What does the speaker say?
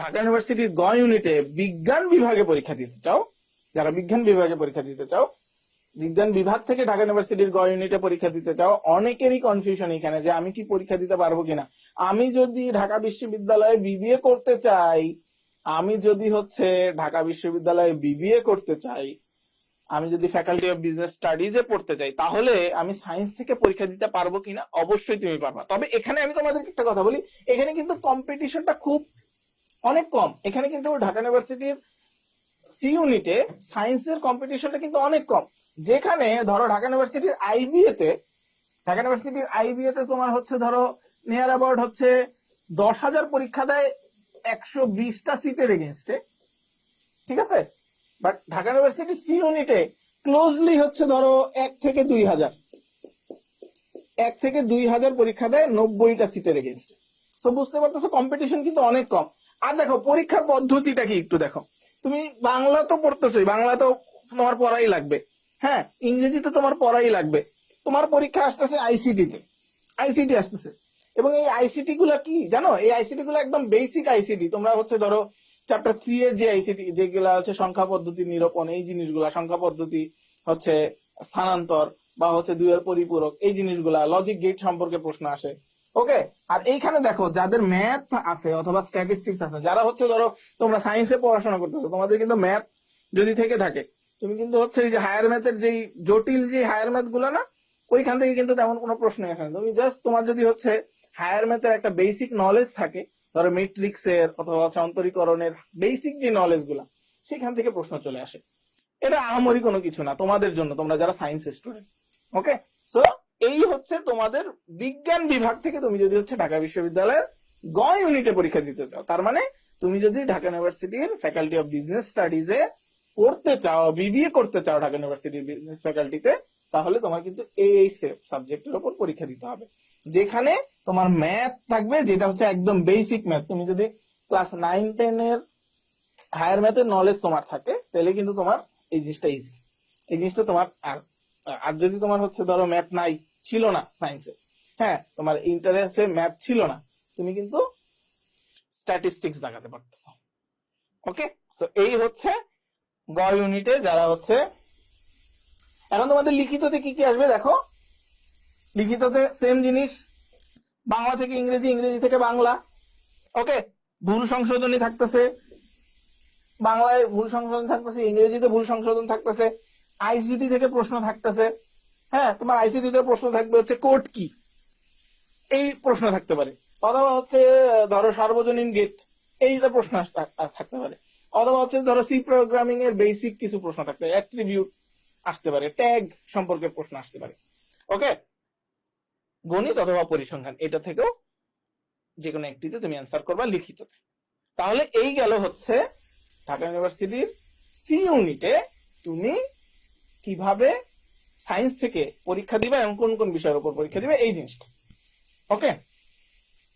ঢাকা ইউনিভার্সিটির গ ইউনিটে বিজ্ঞান বিভাগে পরীক্ষা দিতে চাও, যারা বিজ্ঞান বিভাগে পরীক্ষা দিতে চাও, বিজ্ঞান বিভাগ থেকে ঢাকা ইউনিভার্সিটির গ ইউনিটে পরীক্ষা দিতে চাও, অনেকেরই কনফিউশন এখানে যে আমি কি পরীক্ষা দিতে পারব কিনা। আমি যদি ঢাকা বিশ্ববিদ্যালয়ে বিবিএ করতে চাই, আমি যদি হচ্ছে ঢাকা বিশ্ববিদ্যালয়ে বিবিএ করতে চাই, আমি যদি ফ্যাকাল্টি অফ বিজনেস স্টাডিজে পড়তে চাই, তাহলে আমি সায়েন্স থেকে পরীক্ষা দিতে পারব কিনা? অবশ্যই তুমি পারবা। তবে এখানে আমি তোমাদেরকে একটা কথা বলি, এখানে কিন্তু কম্পিটিশনটা খুব অনেক কম। এখানে কিন্তু ঢাকা ইউনিভার্সিটির সি ইউনিটে সায়েন্সের কম্পিটিশনটা কিন্তু অনেক কম। যেখানে ধরো ঢাকা ইউনিভার্সিটির আইবিএ তে ঢাকা ইউনিভার্সিটির আইবিএ তে তোমার হচ্ছে ধরো নিয়ার অ্যাবাউট হচ্ছে দশ হাজার পরীক্ষা দেয় একশো বিশটা সিটের এগেনস্টে ঠিক আছে? বাট ঢাকা ইউনিভার্সিটি সি ইউনিটে ক্লোজলি হচ্ছে ধরো এক থেকে দুই হাজার। এক থেকে দুই হাজার পরীক্ষা দেয় নব্বইটা সিটের এগেনস্টে তো বুঝতে পারতেছো কম্পিটিশন কিন্তু অনেক কম। আর দেখো, পরীক্ষার পদ্ধতিটা কি একটু দেখো। তুমি বাংলা তো পড়তেছোই, বাংলা তো তোমার পড়াই লাগবে। হ্যাঁ ইংরেজি তো তোমার পড়াই লাগবে। তোমার পরীক্ষা আসতেছে আইসিটি তে আইসিটি আসতেছে। এবং এই আইসিটি গুলা কি, জানো? এই আইসিটি গুলো একদম বেসিক আইসিটি। তোমরা হচ্ছে ধরো চ্যাপ্টার থ্রি এর যে আইসিটি, যেগুলা হচ্ছে সংখ্যা পদ্ধতি, নিরূপণ, এই জিনিসগুলা, সংখ্যা পদ্ধতি হচ্ছে স্থানান্তর বা হচ্ছে দুইয়ের পরিপূরক, এই জিনিসগুলা লজিক গেট সম্পর্কে প্রশ্ন আসে। ওকে আর এইখানে দেখো, যাদের ম্যাথ আছে অথবা স্ট্যাটিস্টিক্স আছে, যারা হচ্ছে ধরো তোমরা সায়েন্সে পড়াশোনা করতেছো, তোমাদের কিন্তু ম্যাথ যদি থেকে থাকে, তুমি কিন্তু হচ্ছে যে হায়ার ম্যাথের যেই জটিল যে হায়ার ম্যাথগুলো না, ওইখান থেকে কিন্তু তেমন কোনো প্রশ্ন আসে না। তুমি জাস্ট তোমার যদি হচ্ছে হায়ার ম্যাথের একটা বেসিক নলেজ থাকে, ধরো মেট্রিক্স এর অথবা অন্তরীকরণের বেসিক যে নলেজগুলা, সেখান থেকে প্রশ্ন চলে আসে। এটা আহামরি কোনো কিছু না, তোমাদের জন্য, তোমরা যারা সায়েন্স স্টুডেন্ট ওকে তো এই হচ্ছে তোমাদের বিজ্ঞান বিভাগ থেকে তুমি যদি হচ্ছে ঢাকা বিশ্ববিদ্যালয়ের গ ইউনিটে পরীক্ষা দিতে চাও, তার মানে তুমি যদি ঢাকা ইউনিভার্সিটির ফ্যাকাল্টি অফ বিজনেস স্টাডিজে পড়তে চাও বিবিএ করতে চাও ঢাকা ইউনিভার্সিটির বিজনেস ফ্যাকাল্টিতে তাহলে তোমার কিন্তু এই সাবজেক্টের উপর পরীক্ষা দিতে হবে। যেখানে তোমার ম্যাথ থাকবে, যেটা হচ্ছে একদম বেসিক ম্যাথ তুমি যদি ক্লাস নাইন টেন এর হায়ার ম্যাথের নলেজ তোমার থাকে, তাহলে কিন্তু তোমার এই জিনিসটা ইজি এই জিনিসটা তোমার আর আর যদি তোমার হচ্ছে ধরো ম্যাথ নাই ছিল না সায়েন্সে হ্যাঁ তোমার ইন্টারেস্টে ম্যাথ ছিল না। তুমি কিন্তু স্ট্যাটিস্টিক্স দেখাতে পারতেছো। ওকে তো এই হচ্ছে গ ইউনিটে যারা হচ্ছে এখন তোমাদের লিখিততে কি কি আসবে দেখো? লিখিততে সেম জিনিস, বাংলা থেকে ইংরেজি ইংরেজি থেকে বাংলা। ওকে ভুল সংশোধনী থাকতেছে। বাংলায় ভুল সংশোধন থাকতেছে, ইংরেজিতে ভুল সংশোধন থাকতেছে আইসিটি থেকে প্রশ্ন থাকতেছে। হ্যাঁ তোমার আইসিটি তে প্রশ্ন থাকবে হচ্ছে কোড কি? এই প্রশ্ন থাকতে পারে। অথবা হচ্ছে, ধরো সার্বজনীন গেট এইটা প্রশ্ন থাকতে পারে। অথবা হচ্ছে, ধরো সি প্রোগ্রামিং এর বেসিক কিছু প্রশ্ন থাকতে পারে অ্যাট্রিবিউট আসতে পারে ট্যাগ সম্পর্কে প্রশ্ন আসতে পারে। ওকে গণিত অথবা পরিসংখ্যান, এটা থেকেও যে কোনো একটিতে তুমি অ্যান্সার করবা লিখিততে। তাহলে এই গেল হচ্ছে ঢাকা ইউনিভার্সিটির সি ইউনিটে তুমি কীভাবে সায়েন্স থেকে পরীক্ষা দিবা এবং কোন কোন বিষয়ের উপর পরীক্ষা দিবে এই জিনিসটা। ওকে